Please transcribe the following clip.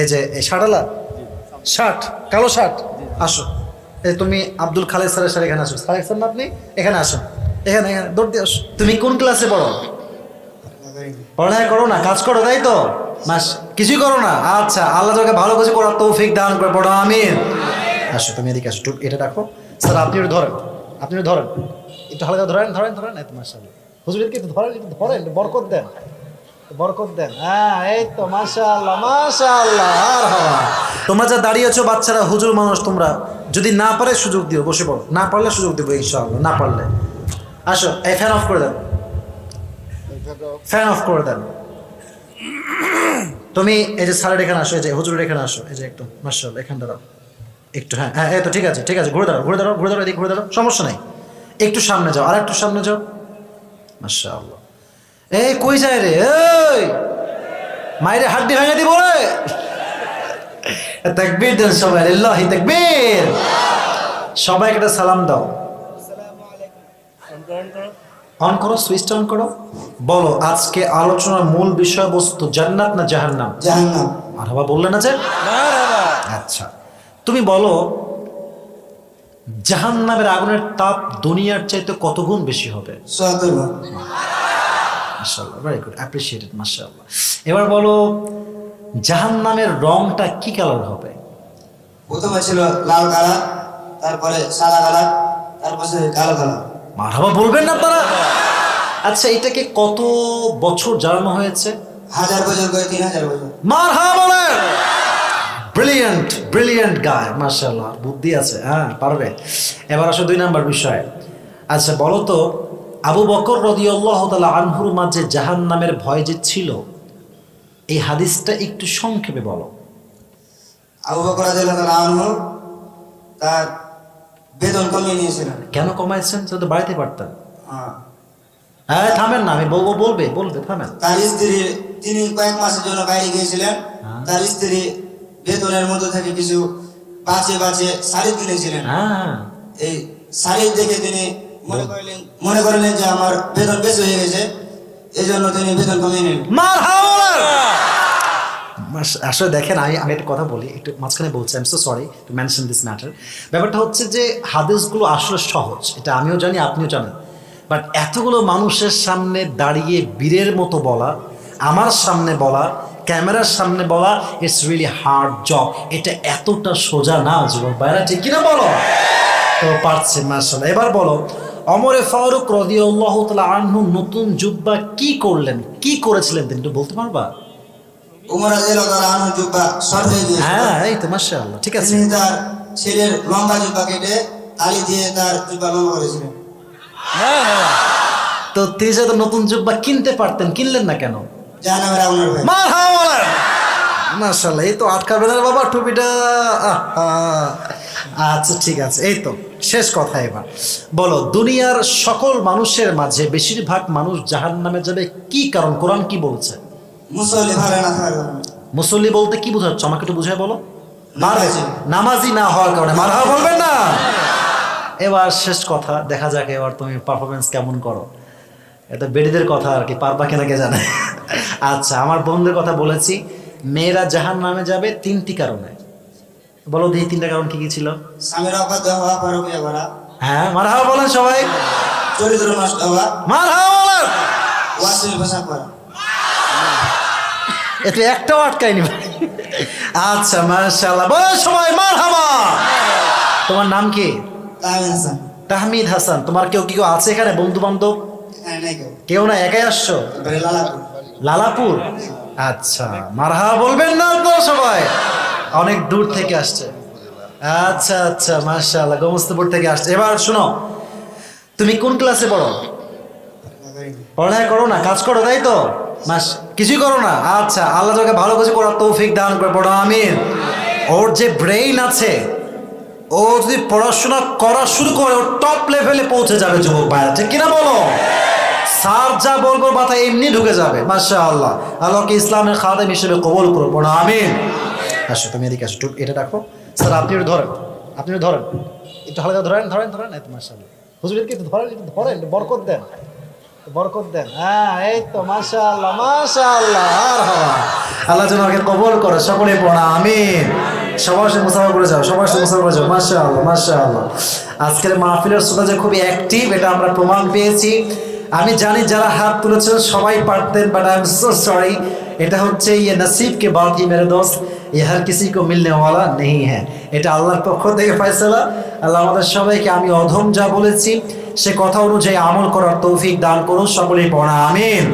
এই যে, এই শার্টালা শার্ট, কালো শার্ট? আসো। এই তুমি আব্দুল খালেদ স্যারের স্যার এখানে আসো। স্যার স্যার না আপনি? এখানে আসো এখানে এখানে, দৌড় দিয়ে আসো। তুমি কোন ক্লাসে পড়ো? পড়ালেখা করো না, কাজ করো, তাই তো? মাস, কিছুই করো না? আচ্ছা আল্লাহ তোকে ভালো কিছু করার তৌফিক দান করে, পড়ো, আমিন। আসো, তুমি এদিকে আসো এটা রাখো। স্যার, আপনি একটু ধরেন। আপনি ধরেন। একটু হালকা ধরেন ধরেন ধরেন। এই তো মাসাল্লাহ হুজুরকে একটু ধরেন একটু ধরেন বরকত দেন। বরকত দেন। হ্যাঁ এই তো, মাশাআল্লাহ মাশাআল্লাহ তোমরা যা দাঁড়িয়েছো, বাচ্চারা, হুজুর, মানুষ, তোমরা, যদি না পারে সুযোগ দিও, বসে পড়ো। না পারলে সুযোগ দেবো, ইনশাআল্লাহ, না পারলে। আসো, এই ফ্যান অফ করে দেন। ফ্যান অফ করে দেন। তুমি এই যে স্যারের এখানে আসো, এই যে হুজুরের এখানে আসো, এই যে একটু মার্শাল এখানে দাঁড়াও একটু হ্যাঁ হ্যাঁ এই তো, ঠিক আছে ঠিক আছে, ঘুরে দাঁড়াও ঘুরে দাঁড়াও ঘুরে দাঁড়াও, এদিকে, ঘুরে দাঁড়াও, সমস্যা নাই। একটু সামনে যাও আর একটু সামনে যাও। মার্শাল্লাহ এই কই যায় রে? এই! মায়ের হাড্ডি ভেঙে দিব রে? তাকবীর দেন সবাই আল্লাহি তাকবীর। সবাইকে একটা সালাম দাও। অন করো সুইচটা অন করো। বলো আজকে আলোচনার মূল বিষয়বস্তু জান্নাত না জাহান্নাম? জাহান্নাম। আর বাবা বললে না যে? আচ্ছা তুমি বলো জাহান্নামের আগুনের তাপ দুনিয়ার চাইতে কত গুণ বেশি হবে? ভাগ ভেরি গুড অ্যাপ্রিসিয়েটেড মাশাআল্লাহ। এবার বলো জাহান্নামের রংটা কি কালার হবে? প্রথমে ছিল লাল কালার তারপরে সাদা কালার তারপরে কালো কালার। মারহাবা বলবেন না আপনারা আচ্ছা এটাকে কত বছর জ্বালানো হয়েছে? হাজার বছর করে তিন হাজার বছর। মারহাবা বলেন! ব্রিলিয়ান্ট ব্রিলিয়ান্ট গায় মাশাআল্লাহ বুদ্ধি আছে হ্যাঁ পারবে। এবার আসো দুই নাম্বার বিষয়। আচ্ছা বলো তো আবু বকর রদিয়াল্লাহ তাআলা আনহুর মাঝে জাহান নামের ভয় যে ছিল এই হাদিসটা একটু সংক্ষেপে বলো। আবু বকর আনহু তার বেতন কমিয়ে নিয়েছিলেন। কেন কমাইছেন? সে তো বাড়িতে পারতেন। হ্যাঁ। হ্যাঁ থামেন না আমি বলব বলবে বলবে থামেন। তার স্ত্রী তিনি কয়েক মাসের জন্য বাইরে গিয়েছিলেন। হ্যাঁ। তার স্ত্রী বেতনের মধ্যে থেকে কিছু বাঁচে বাঁচে শাড়ি কিনেছিলেন। হ্যাঁ। এই শাড়ি দেখে তিনি মনে করলেন মনে যে আমার বেতন বেশি হয়ে গেছে এই জন্য তিনি বেতন কমিয়ে নিলেন। আসলে দেখেন আমি আমি একটা কথা বলি একটু মাঝখানে বলছি I am so sorry to mention this matter ব্যাপারটা হচ্ছে যে হাদিসগুলো আসলে সহজ এটা আমিও জানি আপনিও জানেন। বাট এতগুলো মানুষের সামনে দাঁড়িয়ে বীরের মতো বলা আমার সামনে বলা ক্যামেরার সামনে বলা ইটস রিয়েলি হার্ড জব এটা এতটা সোজা না যুবক ভাইরা ঠিক কিনা বলো? তো পারছে মার্শাল এবার বলো অমরে ফারুক রদিউল্লাহ তালা আনহু নতুন জুব্বা কি করলেন? কি করেছিলেন তিনি একটু বলতে পারবা? উমর জুব্বা শর্ট হয়ে গিয়েছিল। হ্যাঁ এই তো মাশাআল্লাহ ঠিক আছে। তিনি তার ছেলের লম্বা জুব্বা কেটে তালি দিয়ে তার জুব্বা লম্বা করেছিলেন। তো তিনি নতুন জুব্বা কিনতে পারতেন কিনলেন না কেন? মাশাআল্লাহ এই তো আটকাবে না বাবা টুপিটা। আহা। আচ্ছা ঠিক আছে। এই তো শেষ কথা এবার। বলো দুনিয়ার সকল মানুষের মাঝে বেশিরভাগ মানুষ জাহান নামে যাবে কি কারণ? কোরআন কি বলছে? মুসল্লি বলতে কি বোঝাচ্ছ? আমাকে একটু বুঝায় বলো। নামাজি। না হওয়ার কারণে। মারহা বলবেন না। এবার শেষ কথা দেখা যাক এবার তুমি পারফরমেন্স কেমন করো। এটা বেডিদের কথা আর কি পারবা কিনা কে জানে। আচ্ছা আমার বন্ধুদের কথা বলেছি। মেয়েরা জাহান নামে যাবে তিনটি কারণে। বলো দেখি তিনটা কারণ কি কি ছিল। স্বামীর অবাধ্য হওয়া পরকিয়া করা হ্যাঁ বলেন সবাই। চরিত্র নষ্ট হওয়া। মারহা বলেন। ওয়াসিল পোশাক করা এতে একটাও আটকায়নি ভাই। আচ্ছা মাশাআল্লাহ। বলেন সবাই মারহাবা। তোমার নাম কি? তাহমিদ হাসান। তাহমিদ হাসান। তোমার কেউ কি কেউ আছে এখানে বন্ধু বান্ধব হ্যাঁ কেউ। না একাই আসছো? লালাপুর। আচ্ছা মারহা বলবেন না তো সবাই। অনেক দূর থেকে আসছে। আচ্ছা আচ্ছা মাশাআল্লাহ, গোমস্তপুর থেকে আসছে। এবার শোনো, তুমি কোন ক্লাসে পড়ো? পড়ালেখা করো না, কাজ করো, তাই তো? মাস কিছুই করো না? আচ্ছা আল্লাহ তোকে ভালো কিছু করার তৌফিক দান করে, পড়ো, আমিন। ওর যে ব্রেইন আছে, ও যদি পড়াশোনা করা শুরু করে ও টপ লেভেলে পৌঁছে যাবে, যুবক ভাইরা। ঠিক কিনা বলো? স্যার যা বলব, মাথা এমনি ঢুকে যাবে মাসা আল্লাহ আল্লাহকে ইসলামের খাদেম হিসেবে কবল করো, পড়ো, আমিন। আসো, তুমি এদিকে আসো একটু এটা রাখো। স্যার, আপনি ধরেন আপনি ধরেন। একটু হালকা ধরেন ধরেন ধরেন। এত মাসা হুজুরকে একটু ধরেন একটু ধরেন বরকত দেন। বরকত দেন। হ্যাঁ এই তো আল্লাহ যেন কবল করে সকলে পড়া, আমিন। সবার সাথে মুসাফা করে যাও, সবার সাথে মুসাফা করে যাও, মাশাআল্লাহ আজকের মাহফিলের শ্রোতা যে খুবই অ্যাক্টিভ এটা আমরা প্রমাণ পেয়েছি। আমি জানি যারা হাত তুলেছেন, সবাই পারতেন but I am so sorry এটা হচ্ছে ইয়ে নসিবকে বাকি মেরে দোষ ইহার ইয়ে কিছু কো মিলনে মিলনেওয়ালা নেই হ্যাঁ। এটা আল্লাহর পক্ষ থেকে ফয়সলা। আল্লাহ আমাদের সবাইকে, আমি অধম যা বলেছি, সে কথা অনুযায়ী আমল করার তৌফিক দান করুন, সকলেই পড়া, আমিন।